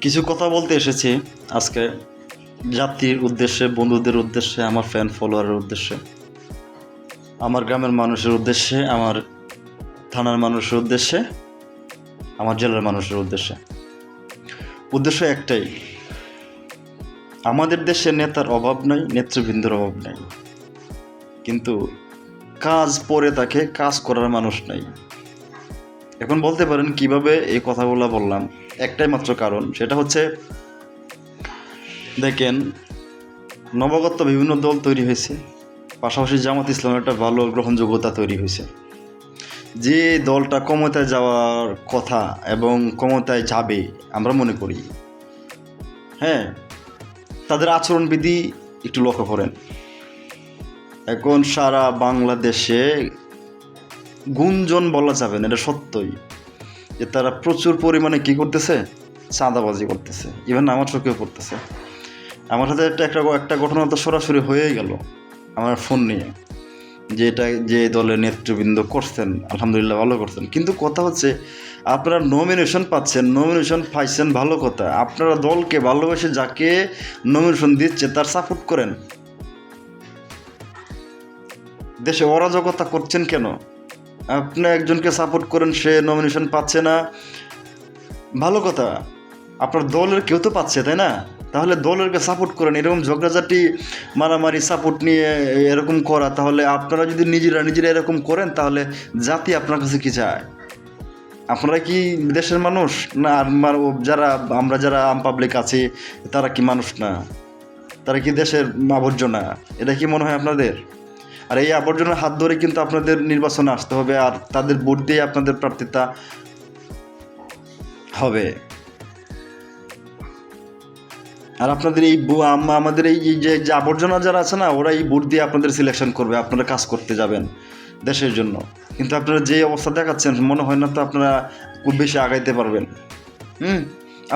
কিছু কথা বলতে এসেছি। আজকে জাতির উদ্দেশ্যে, বন্ধুদের উদ্দেশ্যে, আমার ফ্যান ফলোয়ারের উদ্দেশ্যে। আমার গ্রামের মানুষের উদ্দেশ্যে, আমার থানার মানুষের উদ্দেশ্যে, আমার জেলার মানুষের উদ্দেশ্যে। উদ্দেশ্য একটাই। আমাদের দেশে নেতার অভাব নাই, নেতৃবৃন্দের অভাব নাই। কিন্তু কাজ পরে তাকে কাজ করার মানুষ নাই। এখন বলতে পারেন কীভাবে এই কথাগুলো বললাম। একটাই মাত্র কারণ, সেটা হচ্ছে দেখেন, নবাগত বিভিন্ন দল তৈরি হয়েছে, পাশাপাশি জামাত ইসলামের একটা ভালো গ্রহণযোগ্যতা তৈরি হয়েছে। যে দলটা ক্ষমতায় যাওয়ার কথা এবং ক্ষমতায় যাবে, আমরা মনে করি। হ্যাঁ তাদের আচরণবিধি একটু লক্ষ্য করেন। এখন সারা বাংলাদেশে গুঞ্জন বলা যাবে না, এটা সত্যই। যে তারা প্রচুর পরিমাণে কি করতেছে? চাঁদাবাজি করতেছে। ইভেন আমার চোখেও পড়তেছে। আমার সাথে একটা একটা একটা ঘটনা তো সরাসরি হয়েই গেল আমার ফোন নিয়ে। যে এটা যে দলের নেতৃবৃন্দ করছেন, আলহামদুলিল্লাহ ভালো করছেন। কিন্তু কথা হচ্ছে, আপনারা নমিনেশন পাচ্ছেন নমিনেশন পাইছেন ভালো কথা। আপনারা দলকে ভালোবেসে যাকে নমিনেশন দিচ্ছে, তার সাপোর্ট করেন। দেশে অরাজকতা করছেন কেন? আপনি একজনকে সাপোর্ট করেন, সে নমিনেশন পাচ্ছে না। ভালো কথা, আপনার দলের কেউ তো পাচ্ছে, তাই না? তাহলে দলেরকে সাপোর্ট করেন, এরকম ঝগড়াঝাটি, মারামারি সাপোর্ট নিয়ে এরকম করা, তাহলে আপনারা যদি নিজেরা নিজেরা এরকম করেন, তাহলে জাতি আপনার কাছে কি চায়? আপনারা কি দেশের মানুষ? না, আর যারা, আমরা যারা আম পাবলিক আছি, তারা কি মানুষ না? তারা কি দেশের আবর্জনা? এটা কি মনে হয় আপনাদের? আর এই আবর্জনার হাত ধরে কিন্তু আপনাদের নির্বাচনে আসতে হবে আর তাদের ভোট দিয়ে আপনাদের প্রার্থিতা হবে। আর আপনাদের এই আমাদের এই যে যে আবর্জনা যারা আছে না, ওরা এই ভোট দিয়ে আপনাদের সিলেকশন করবে, আপনারা কাজ করতে যাবেন দেশের জন্য। কিন্তু আপনারা যে অবস্থা দেখাচ্ছেন, মনে হয় না তো আপনারা খুব বেশি আগাইতে পারবেন। হুম?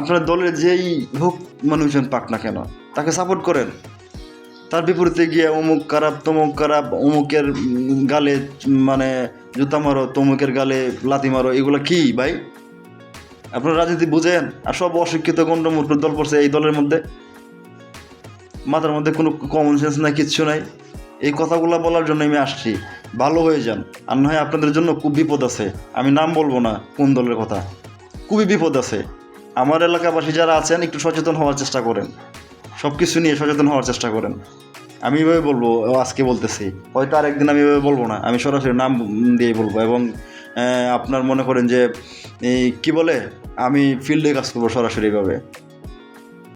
আপনার দলের যেই হোক মানুষজন পাক না কেন, তাকে সাপোর্ট করেন। তার বিপরীতে গিয়ে অমুক খারাপ, তমুক খারাপ, অমুকের গালে মানে জুতা মারো, তমুকের গালে লাতি মারো, এগুলো কি ভাই? আপনারা রাজনীতি বুঝেন? আর সব অশিক্ষিত গণ্ডমূর্খ দল পড়ছে এই দলের মধ্যে। মাথার মধ্যে কোনো কমন সেন্স নাই, কিচ্ছু নাই। এই কথাগুলো বলার জন্য আমি আসছি। ভালো হয়ে যান। আর না হয় আপনাদের জন্য খুব বিপদ আছে। আমি নাম বলব না কোন দলের কথা। খুবই বিপদ আছে। আমার এলাকাবাসী যারা আছেন, একটু সচেতন হওয়ার চেষ্টা করেন। সব কিছু নিয়ে সচেতন হওয়ার চেষ্টা করেন। আমি এভাবে বলব আজকে বলতেছি। হয়তো আরেকদিন আমি এভাবে বলব না, আমি সরাসরি নাম দিয়ে বলব এবং আপনার মনে করেন যে, এই কি বলে, আমি ফিল্ডে কাজ করব সরাসরিভাবে